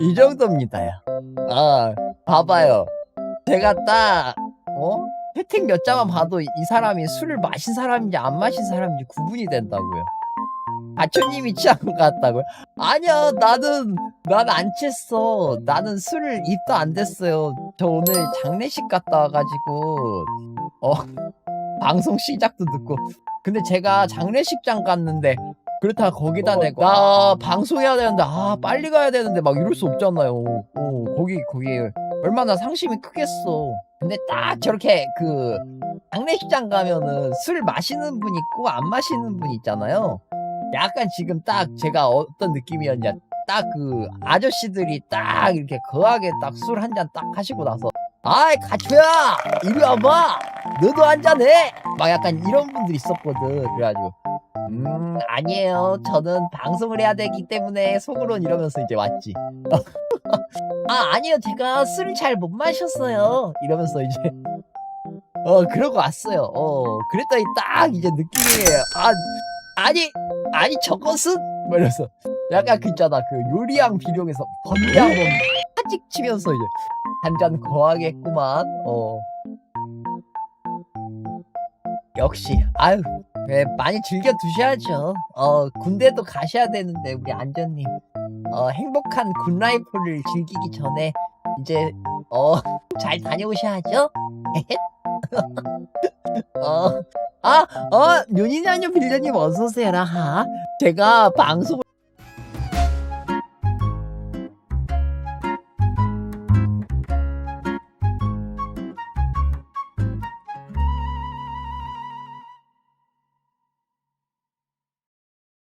이 정도입니다요. 아, 봐봐요. 제가 딱, 어? 채팅 몇 장만 봐도 이 사람이 술을 마신 사람인지 안 마신 사람인지 구분이 된다고요. 가초님이 취한 것 같다고요? 아니야, 나는, 난 안 취했어. 나는 술을 입도 안 됐어요. 저 오늘 장례식 갔다 와가지고, 어, 방송 시작도 듣고. 근데 제가 장례식장 갔는데, 그렇다 거기다 내고 나 방송해야 되는데 아 빨리 가야 되는데 막 이럴 수 없잖아요. 어 거기 거기 얼마나 상심이 크겠어. 근데 딱 저렇게 그 장례식장 가면은 술 마시는 분 있고 안 마시는 분 있잖아요. 약간 지금 딱 제가 어떤 느낌이었냐 딱 그 아저씨들이 딱 이렇게 거하게 딱 술 한 잔 딱 하시고 나서 아이 가초야 이리 와봐 너도 한 잔 해. 막 약간 이런 분들 있었거든. 그래가지고 음, 아니에요. 저는 방송을 해야 되기 때문에 속으론 이러면서 이제 왔지. 아, 아니요. 제가 술을 잘 못 마셨어요. 이러면서 이제. 어, 그러고 왔어요. 어, 그랬더니 딱 이제 느낌이, 아, 아니, 아니, 저것은? 뭐 이러면서. 약간 그 있잖아. 그 요리왕 비룡에서 한번 파직 치면서 이제 한 잔 거하게 했구만. 어. 역시, 아유. 네, 많이 즐겨 두셔야죠. 어, 군대도 가셔야 되는데, 우리 안전님. 어, 행복한 굿라이프를 즐기기 전에, 이제, 어, 잘 다녀오셔야죠. 어, 아, 어, 윤이나뇨 빌려님 어서 오세요, 라하. 제가 방송을